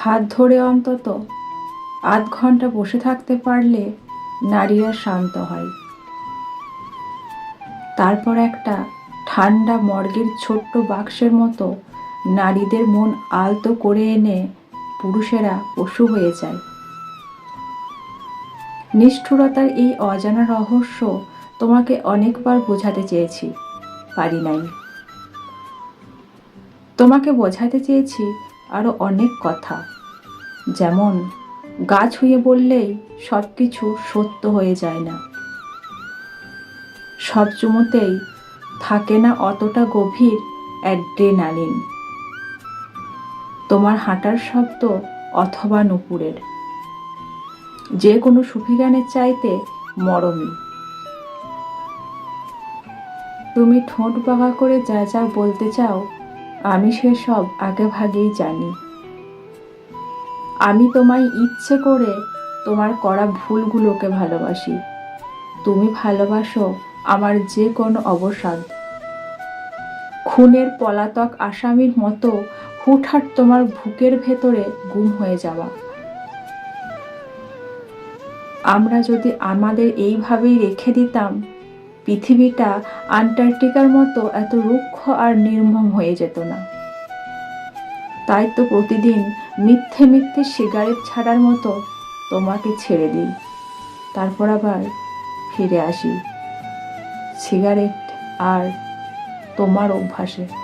হাত ধরে অন্তত আধ ঘণ্টা বসে থাকতে পারলে নারীরা শান্ত হয়। তারপর একটা ঠান্ডা মর্গের ছোট্ট বাক্সের মতো নারীদের মন আলতো করে এনে পুরুষেরা পশু হয়ে যায়। নিষ্ঠুরতার এই অজানা রহস্য তোমাকে অনেকবার বোঝাতে চেয়েছি, পারি নাই। তোমাকে বোঝাতে চেয়েছি আরও অনেক কথা। যেমন গা ছুঁয়ে বললেই সব কিছু সত্য হয়ে যায় না। সব চুমোতেই থাকে না অতটা গভীর অ্যাড্রেনালিন। তোমার হাঁটার শব্দ অথবা নুপুরের। যে কোনো সুফি গানের চাইতে মরমী। তুমি ঠোঁট বাঁকা করে যা যা বলতে চাও আমি সেসব আগে ভাগেই জানি। আমি তোমায় ইচ্ছে করে তোমার করা ভুলগুলোকে ভালোবাসি। তুমি ভালোবাসো আমার যে কোনো অবসাদ। খুনের পলাতক আসামির মতো হুটহাট তোমার বুকের ভেতরে গুম হয়ে যাওয়া। আমরা যদি আমাদের এইভাবেই রেখে দিতাম পৃথিবীটা আন্টার্কটিকার মতো এত রুক্ষ আর নির্মম হয়ে যেত না। তাই তো প্রতিদিন মিথ্যে মিথ্যে সিগারেট ছাড়ার মতো তোমাকে ছেড়ে দিই। তারপর আবার ফিরে আসি। সিগারেট আর তোমার অভ্যাসে।